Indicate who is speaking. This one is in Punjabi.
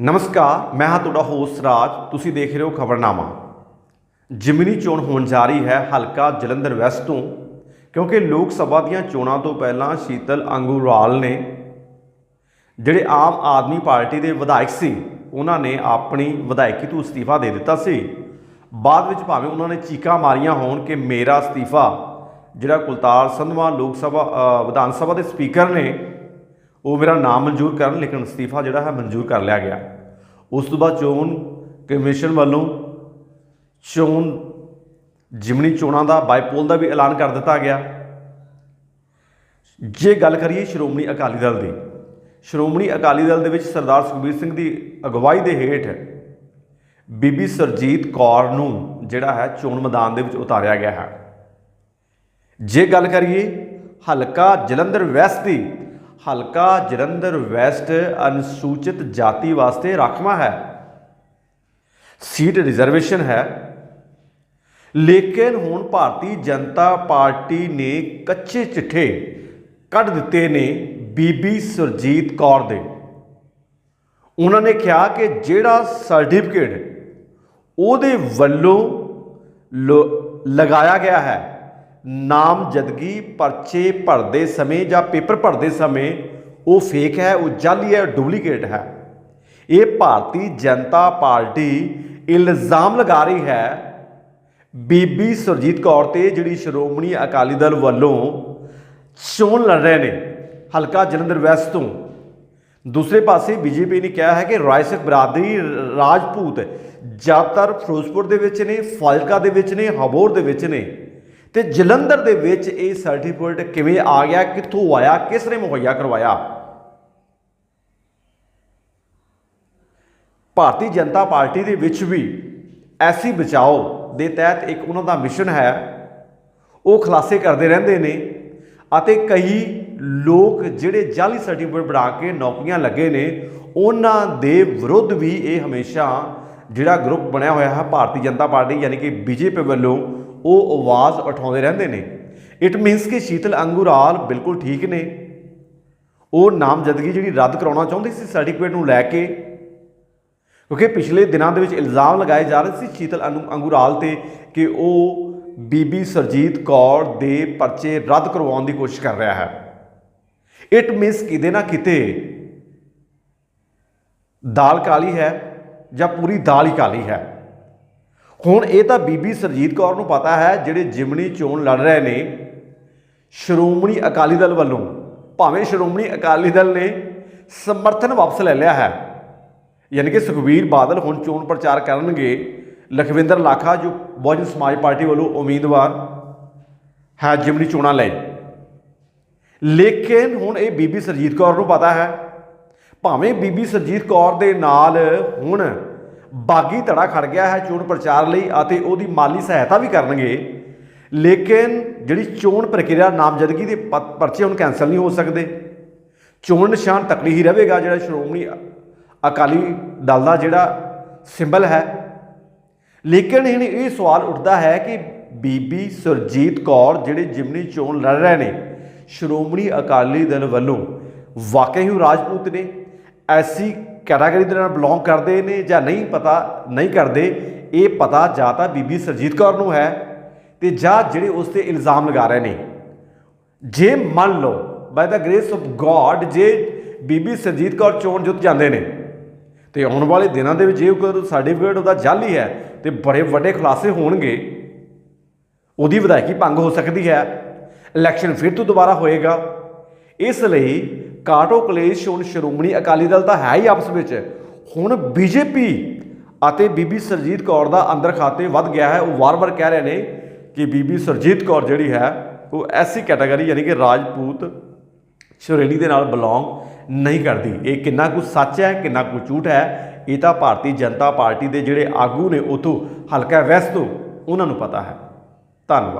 Speaker 1: ਨਮਸਕਾਰ, ਮੈਂ ਹਾਂ ਤੁਹਾਡਾ ਹੋਸਟ ਰਾਜ। ਤੁਸੀਂ ਦੇਖ ਰਹੇ ਹੋ ਖਬਰਨਾਮਾ। ਜਿਮਨੀ ਚੋਣ ਹੋਣ ਜਾ ਰਹੀ ਹੈ, ਹਲਕਾ ਜਲੰਧਰ ਵੈਸਟ ਤੋਂ, ਕਿਉਂਕਿ ਲੋਕ ਸਭਾ ਦੀਆਂ ਚੋਣਾਂ ਤੋਂ ਪਹਿਲਾਂ ਸ਼ੀਤਲ ਅੰਗੂਰਾਲ ਨੇ, ਜਿਹੜੇ ਆਮ ਆਦਮੀ ਪਾਰਟੀ ਦੇ ਵਿਧਾਇਕ ਸੀ, ਉਹਨਾਂ ਨੇ ਆਪਣੀ ਵਿਧਾਇਕੀ ਤੋਂ ਅਸਤੀਫਾ ਦੇ ਦਿੱਤਾ ਸੀ। ਬਾਅਦ ਵਿੱਚ ਭਾਵੇਂ ਉਹਨਾਂ ਨੇ ਚੀਕਾਂ ਮਾਰੀਆਂ ਹੋਣ ਕਿ ਮੇਰਾ ਅਸਤੀਫਾ, ਜਿਹੜਾ ਕੁਲਤਾਰ ਸੰਧਵਾ ਲੋਕ ਸਭਾ ਵਿਧਾਨ ਸਭਾ ਦੇ ਸਪੀਕਰ ਨੇ ਉਹ ਮੇਰਾ ਨਾਮ ਮਨਜ਼ੂਰ ਕਰਨ, ਲੇਕਿਨ ਅਸਤੀਫਾ ਜਿਹੜਾ ਹੈ ਮਨਜ਼ੂਰ ਕਰ ਲਿਆ ਗਿਆ। ਉਸ ਤੋਂ ਬਾਅਦ ਚੋਣ ਕਮਿਸ਼ਨ ਵੱਲੋਂ ਚੋਣ, ਜਿਮਨੀ ਚੋਣਾਂ ਦਾ ਬਾਈਪੋਲ ਦਾ ਵੀ ਐਲਾਨ ਕਰ ਦਿੱਤਾ ਗਿਆ। ਜੇ ਗੱਲ ਕਰੀਏ ਸ਼੍ਰੋਮਣੀ ਅਕਾਲੀ ਦਲ ਦੀ, ਸ਼੍ਰੋਮਣੀ ਅਕਾਲੀ ਦਲ ਦੇ ਵਿੱਚ ਸਰਦਾਰ ਸੁਖਬੀਰ ਸਿੰਘ ਦੀ ਅਗਵਾਈ ਦੇ ਹੇਠ ਬੀਬੀ ਸਰਜੀਤ ਕੌਰ ਨੂੰ ਜਿਹੜਾ ਹੈ ਚੋਣ ਮੈਦਾਨ ਦੇ ਵਿੱਚ ਉਤਾਰਿਆ ਗਿਆ ਹੈ। ਜੇ ਗੱਲ ਕਰੀਏ ਹਲਕਾ ਜਲੰਧਰ ਵੈਸਟ ਦੀ ਹਲਕਾ ਜਲੰਧਰ ਵੈਸਟ ਅਨੁਸੂਚਿਤ ਜਾਤੀ ਵਾਸਤੇ ਰਾਖਵਾਂ ਹੈ। ਸੀਟ ਰਿਜ਼ਰਵੇਸ਼ਨ ਹੈ। ਲੇਕਿਨ ਹੁਣ ਭਾਰਤੀ ਜਨਤਾ ਪਾਰਟੀ ਨੇ ਕੱਚੇ ਚਿੱਠੇ ਕੱਢ ਦਿੱਤੇ ਨੇ ਬੀਬੀ ਸੁਰਜੀਤ ਕੌਰ ਦੇ। ਉਹਨਾਂ ਨੇ ਕਿਹਾ ਕਿ ਜਿਹੜਾ ਸਰਟੀਫਿਕੇਟ ਉਹਦੇ ਵੱਲੋਂ ਲੋ- ਲਗਾਇਆ ਗਿਆ ਹੈ ਨਾਮਜ਼ਦਗੀ ਪਰਚੇ ਭਰਦੇ ਸਮੇਂ ਜਾਂ ਪੇਪਰ ਭਰਦੇ ਸਮੇਂ ਉਹ ਫੇਕ ਹੈ, ਉਹ ਜਾਲੀ ਹੈ ਡੁਪਲੀਕੇਟ ਹੈ। ਇਹ ਭਾਰਤੀ ਜਨਤਾ ਪਾਰਟੀ ਇਲਜ਼ਾਮ ਲਗਾ ਰਹੀ ਹੈ ਬੀਬੀ ਸੁਰਜੀਤ ਕੌਰ ਤੇ ਜਿਹੜੀ ਸ਼੍ਰੋਮਣੀ ਅਕਾਲੀ ਦਲ ਵੱਲੋਂ ਚੋਣ ਲੜ ਰਹੇ ਨੇ, ਹਲਕਾ ਜਲੰਧਰ ਵੈਸਟ ਤੋਂ। ਦੂਸਰੇ ਪਾਸੇ ਬੀਜੇਪੀ ਨੇ ਕਿਹਾ ਹੈ ਕਿ ਰਾਇਸਕ ਬਰਾਦਰੀ ਰਾਜਪੂਤ ਜ਼ਿਆਦਾਤਰ ਫਿਰੋਜ਼ਪੁਰ ਦੇ ਵਿੱਚ ਨੇ, ਫਾਜ਼ਿਲਕਾ ਦੇ ਵਿੱਚ ਨੇ, ਹਬੋਰ ਦੇ ਵਿੱਚ ਨੇ। ਤੇ ਜਲੰਧਰ ਦੇ ਵਿੱਚ ਇਹ ਸਰਟੀਫਿਕੇਟ ਕਿਵੇਂ ਆ ਗਿਆ, ਕਿੱਥੋਂ ਆਇਆ, ਕਿਸ ਨੇ ਮੁਹੱਈਆ ਕਰਵਾਇਆ? ਭਾਰਤੀ ਜਨਤਾ ਪਾਰਟੀ ਦੇ ਵਿੱਚ ਵੀ ਐਸੀ ਬਚਾਓ ਦੇ ਤਹਿਤ ਇੱਕ ਉਹਨਾਂ ਦਾ ਮਿਸ਼ਨ ਹੈ। ਉਹ ਖੁਲਾਸੇ ਕਰਦੇ ਰਹਿੰਦੇ ਨੇ ਅਤੇ ਕਈ ਲੋਕ ਜਿਹੜੇ ਜਾਲੀ ਸਰਟੀਫਿਕੇਟ ਬਣਾ ਕੇ ਨੌਕਰੀਆਂ ਲੱਗੇ ਨੇ, ਉਹਨਾਂ ਦੇ ਵਿਰੁੱਧ ਵੀ ਇਹ ਹਮੇਸ਼ਾ ਜਿਹੜਾ ਗਰੁੱਪ ਬਣਿਆ ਹੋਇਆ ਹੈ, ਭਾਰਤੀ ਜਨਤਾ ਪਾਰਟੀ ਯਾਨੀ ਕਿ ਬੀਜੇਪੀ ਵੱਲੋਂ ਉਹ ਆਵਾਜ਼ ਉਠਾਉਂਦੇ ਰਹਿੰਦੇ ਨੇ। ਇਟ ਮੀਨਸ ਕਿ ਸ਼ੀਤਲ ਅੰਗੂਰਾਲ ਬਿਲਕੁਲ ਠੀਕ ਨੇ। ਉਹ ਨਾਮਜ਼ਦਗੀ ਜਿਹੜੀ ਰੱਦ ਕਰਾਉਣਾ ਚਾਹੁੰਦੇ ਸੀ ਸਰਟੀਫਿਕੇਟ ਨੂੰ ਲੈ ਕੇ। ਕਿਉਂਕਿ ਪਿਛਲੇ ਦਿਨਾਂ ਦੇ ਵਿੱਚ ਇਲਜ਼ਾਮ ਲਗਾਏ ਜਾ ਰਹੇ ਸੀ ਸ਼ੀਤਲ ਅਨੂ- ਅੰਗੂਰਾਲ ਤੇ ਕਿ ਉਹ ਬੀਬੀ ਸਰਜੀਤ ਕੌਰ ਦੇ ਪਰਚੇ ਰੱਦ ਕਰਵਾਉਣ ਦੀ ਕੋਸ਼ਿਸ਼ ਕਰ ਰਿਹਾ ਹੈ। ਇਟ ਮੀਨਸ ਕਿਤੇ ਨਾ ਕਿਤੇ ਦਾਲ ਕਾਲੀ ਹੈ ਜਾਂ ਪੂਰੀ ਦਾਲ ਹੀ ਕਾਲੀ ਹੈ। ਹੁਣ ਇਹ ਤਾਂ ਬੀਬੀ ਸਰਜੀਤ ਕੌਰ ਨੂੰ ਪਤਾ ਹੈ, ਜਿਹੜੇ ਜਿਮਣੀ ਚੋਣ ਲੜ ਰਹੇ ਨੇ, ਸ਼੍ਰੋਮਣੀ ਅਕਾਲੀ ਦਲ ਵੱਲੋਂ, ਭਾਵੇਂ ਸ਼੍ਰੋਮਣੀ ਅਕਾਲੀ ਦਲ ਨੇ ਸਮਰਥਨ ਵਾਪਸ ਲੈ ਲਿਆ ਹੈ, ਯਾਨੀ ਕਿ ਸੁਖਬੀਰ ਬਾਦਲ ਹੁਣ ਚੋਣ ਪ੍ਰਚਾਰ ਕਰਨਗੇ, ਲਖਵਿੰਦਰ ਲਾਖਾ, ਜੋ ਬਹੁਜਨ ਸਮਾਜ ਪਾਰਟੀ ਵੱਲੋਂ ਉਮੀਦਵਾਰ ਹੈ ਜਿਮਨੀ ਚੋਣਾਂ ਲਈ। ਲੇਕਿਨ ਹੁਣ ਇਹ ਬੀਬੀ ਸਰਜੀਤ ਕੌਰ ਨੂੰ ਪਤਾ ਹੈ, ਭਾਵੇਂ ਬੀਬੀ ਸਰਜੀਤ ਕੌਰ ਦੇ ਨਾਲ ਹੁਣ ਬਾਗੀ ਧੜਾ ਖੜ ਗਿਆ ਹੈ ਚੋਣ ਪ੍ਰਚਾਰ ਲਈ ਅਤੇ ਉਹਦੀ ਮਾਲੀ ਸਹਾਇਤਾ ਵੀ ਕਰਨਗੇ। ਲੇਕਿਨ ਜਿਹੜੀ ਚੋਣ ਪ੍ਰਕਿਰਿਆ ਨਾਮਜ਼ਦਗੀ ਦੇ ਪ- ਪਰਚੇ ਹੁਣ ਕੈਨਸਲ ਨਹੀਂ ਹੋ ਸਕਦੇ। ਚੋਣ ਨਿਸ਼ਾਨ ਤਕੜੀ ਹੀ ਰਹੇਗਾ ਜਿਹੜਾ ਸ਼੍ਰੋਮਣੀ ਅਕਾਲੀ ਦਲ ਦਾ ਜਿਹੜਾ ਸਿੰਬਲ ਹੈ। ਲੇਕਿਨ ਹੁਣ ਇਹ ਸਵਾਲ ਉੱਠਦਾ ਹੈ ਕਿ ਬੀਬੀ ਸੁਰਜੀਤ ਕੌਰ ਜਿਹੜੇ ਜਿਮਨੀ ਚੋਣ ਲੜ ਰਹੇ ਨੇ, ਸ਼੍ਰੋਮਣੀ ਅਕਾਲੀ ਦਲ ਵੱਲੋਂ ਵਾਕਈ ਹੀ ਰਾਜਪੂਤ ਨੇ? ਐਸੀ ਕੈਟਾਗਰੀ ਦੇ ਨਾਲ ਬਿਲੋਂਗ ਕਰਦੇ ਨੇ ਜਾਂ ਨਹੀਂ ਪਤਾ, ਨਹੀਂ ਕਰਦੇ, ਇਹ ਪਤਾ ਜਾਂ ਤਾਂ ਬੀਬੀ ਸਰਜੀਤ ਕੌਰ ਨੂੰ ਹੈ ਤੇ ਜਾਂ ਜਿਹੜੇ ਉਸ ਤੇ ਇਲਜ਼ਾਮ ਲਗਾ ਰਹੇ ਨੇ। ਜੇ ਮੰਨ ਲਓ ਬਾਈ ਦਾ ਗ੍ਰੇਸ ਆਫ ਗੋਡ ਜੇ ਬੀਬੀ ਸਰਜੀਤ ਕੌਰ ਚੋਣ ਜੁੱਤ ਜਾਂਦੇ ਨੇ, ਤੇ ਆਉਣ ਵਾਲੇ ਦਿਨਾਂ ਦੇ ਵਿੱਚ ਜੇ ਕੋਈ ਸਰਟੀਫਿਕੇਟ ਉਹਦਾ ਜਾਲੀ ਹੈ ਤੇ ਬੜੇ ਵੱਡੇ ਖੁਲਾਸੇ ਹੋਣਗੇ, ਉਹਦੀ ਵਿਧਾਇਕੀ ਭੰਗ ਹੋ ਸਕਦੀ ਹੈ। ਇਲੈਕਸ਼ਨ ਫਿਰ ਤੋਂ ਦੁਬਾਰਾ ਹੋਏਗਾ। ਇਸ ਲਈ ਕਾਟੋ ਕਲੇਸ਼ ਹੁਣ ਸ਼੍ਰੋਮਣੀ ਅਕਾਲੀ ਦਲ ਤਾਂ ਹੈ ਹੀ ਆਪਸ ਵਿੱਚ। ਹੁਣ ਬੀਜੇਪੀ ਅਤੇ ਬੀਬੀ ਸਰਜੀਤ ਕੌਰ ਦਾ ਅੰਦਰ ਖਾਤੇ ਵੱਧ ਗਿਆ ਹੈ। ਉਹ ਵਾਰ-ਵਾਰ ਕਹਿ ਰਹੇ ਨੇ ਕਿ ਬੀਬੀ ਸਰਜੀਤ ਕੌਰ ਜਿਹੜੀ ਹੈ, ਉਹ ਐਸੀ ਕੈਟਾਗਰੀ ਯਾਨੀ ਕਿ ਰਾਜਪੂਤ ਸ਼੍ਰੇਣੀ ਦੇ ਨਾਲ ਬਿਲੋਂਗ ਨਹੀਂ ਕਰਦੀ। ਇਹ ਕਿੰਨਾ ਕੁ ਸੱਚ ਹੈ, ਕਿੰਨਾ ਕੁ ਝੂਠ ਹੈ, ਇਹ ਤਾਂ ਭਾਰਤੀ ਜਨਤਾ ਪਾਰਟੀ ਦੇ ਜਿਹੜੇ ਆਗੂ ਨੇ ਉਥੋਂ ਹਲਕਾ ਵੈਸਟ ਤੋਂ ਉਹਨਾਂ ਨੂੰ ਪਤਾ ਹੈ। ਧੰਨਵਾਦ।